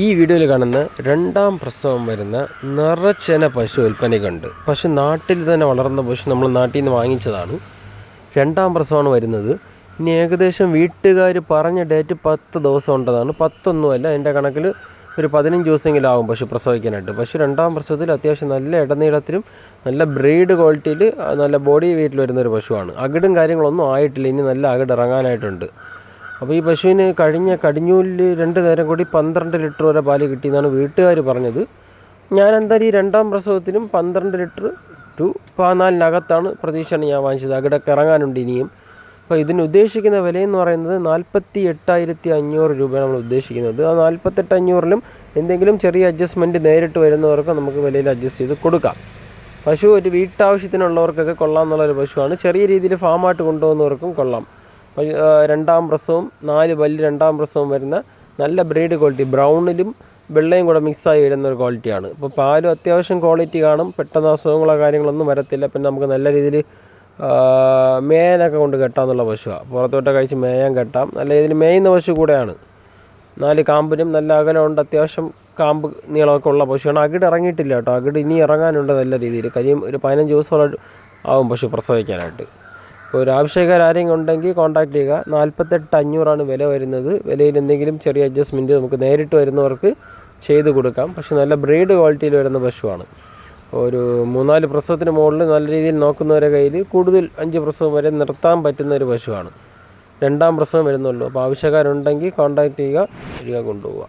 ഈ വീഡിയോയിൽ കാണുന്ന രണ്ടാം പ്രസവം വരുന്ന നിറച്ചേന പശു വിൽപ്പനയ്ക്കുണ്ട് പശു നാട്ടിൽ തന്നെ വളർന്ന പശു നമ്മൾ നാട്ടിൽ നിന്ന് വാങ്ങിച്ചതാണ്. രണ്ടാം പ്രസവമാണ് വരുന്നത്. ഇനി ഏകദേശം വീട്ടുകാർ പറഞ്ഞ ഡേറ്റ് പത്ത് ദിവസം ഉണ്ടെന്നാണ്. പത്തൊന്നുമല്ല എന്റെ കണക്കിൽ ഒരു പതിനഞ്ച് ദിവസമെങ്കിലും ആവും പശു പ്രസവിക്കാനായിട്ട്. പശു രണ്ടാം പ്രസവത്തിൽ അത്യാവശ്യം നല്ല ഇടനീളത്തിലും നല്ല ബ്രീഡ് ക്വാളിറ്റിയിൽ നല്ല ബോഡി വെയിറ്റിൽ വരുന്ന ഒരു പശുവാണ്. അകിടും കാര്യങ്ങളൊന്നും ആയിട്ടില്ല. ഇനി നല്ല അകിട് ഇറങ്ങാനായിട്ടുണ്ട് അപ്പോൾ ഈ പശുവിന് കഴിഞ്ഞ കടിഞ്ഞൂലിൽ രണ്ട് നേരം കൂടി പന്ത്രണ്ട് ലിറ്റർ വരെ പാൽ കിട്ടിയെന്നാണ് വീട്ടുകാർ പറഞ്ഞത്. ഞാൻ എന്തായാലും ഈ രണ്ടാം പ്രസവത്തിനും പന്ത്രണ്ട് ലിറ്റർ ടു പതിനാലിനകത്താണ് പ്രതീക്ഷയാണ് ഞാൻ വാങ്ങിച്ചത്. അകിടൊക്കെ ഇറങ്ങാനുണ്ട് ഇനിയും. അപ്പോൾ ഇതിന് ഉദ്ദേശിക്കുന്ന വിലയെന്ന് പറയുന്നത് നാൽപ്പത്തി എട്ടായിരത്തി അഞ്ഞൂറ് രൂപയാണ് നമ്മൾ ഉദ്ദേശിക്കുന്നത്. ആ നാൽപ്പത്തെട്ട് അഞ്ഞൂറിലും എന്തെങ്കിലും ചെറിയ അഡ്ജസ്റ്റ്മെന്റ് നേരിട്ട് വരുന്നവർക്ക് നമുക്ക് വിലയിൽ അഡ്ജസ്റ്റ് ചെയ്ത് കൊടുക്കാം. പശു ഒരു വീട്ടാവശ്യത്തിനുള്ളവർക്കൊക്കെ കൊള്ളാം എന്നുള്ളൊരു പശുവാണ്. ചെറിയ രീതിയിൽ ഫാമായിട്ട് കൊണ്ടുപോകുന്നവർക്കും കൊള്ളാം. രണ്ടാം പ്രസവും നാല് പല്ല് രണ്ടാം പ്രസവും വരുന്ന നല്ല ബ്രീഡ് ക്വാളിറ്റി. ബ്രൗണിലും വെള്ളയും കൂടെ മിക്സായി വരുന്ന ഒരു ക്വാളിറ്റിയാണ്. ഇപ്പോൾ പാലും അത്യാവശ്യം ക്വാളിറ്റി കാണും. പെട്ടെന്ന് അസുഖങ്ങളോ കാര്യങ്ങളൊന്നും വരത്തില്ല. പിന്നെ നമുക്ക് നല്ല രീതിയിൽ മേയാനൊക്കെ കൊണ്ട് കെട്ടാമെന്നുള്ള പശുവാണ് പുറത്തോട്ട് കഴിച്ച് മേയാൻ കെട്ടാം. നല്ല രീതിയിൽ മേയുന്ന പശു കൂടെയാണ്. നാല് കാമ്പിനും നല്ല അകലമുണ്ട്. അത്യാവശ്യം കാമ്പ് നീളമൊക്കെ ഉള്ള പശുവാണ്. അകിട് ഇറങ്ങിയിട്ടില്ല കേട്ടോ. അകിട് ഇനി ഇറങ്ങാനുണ്ട് നല്ല രീതിയിൽ. കഴിയും ഒരു പതിനഞ്ച് ദിവസമുള്ള ആവും പശു പ്രസവിക്കാനായിട്ട്. ഒരു ആവശ്യക്കാരെങ്കിലും ഉണ്ടെങ്കിൽ കോൺടാക്ട് ചെയ്യുക. നാൽപ്പത്തെട്ട് അഞ്ഞൂറാണ് വില വരുന്നത്. വിലയിൽ എന്തെങ്കിലും ചെറിയ അഡ്ജസ്റ്റ്മെന്റ് നമുക്ക് നേരിട്ട് വരുന്നവർക്ക് ചെയ്ത് കൊടുക്കാം. പക്ഷേ നല്ല ബ്രീഡ് ക്വാളിറ്റിയിൽ വരുന്ന പശുവാണ്. ഒരു മൂന്നാൽ പ്രസവത്തിന് മുകളിൽ നല്ല രീതിയിൽ നോക്കുന്നവരെ കയ്യിൽ കൂടുതൽ അഞ്ച് പ്രസവം വരെ നിർത്താൻ പറ്റുന്ന ഒരു പശുവാണ്. രണ്ടാം പ്രസവം വരുന്നുള്ളൂ. അപ്പോൾ ആവശ്യക്കാരുണ്ടെങ്കിൽ കോൺടാക്ട് ചെയ്യുക വരിക കൊണ്ടുപോവുക.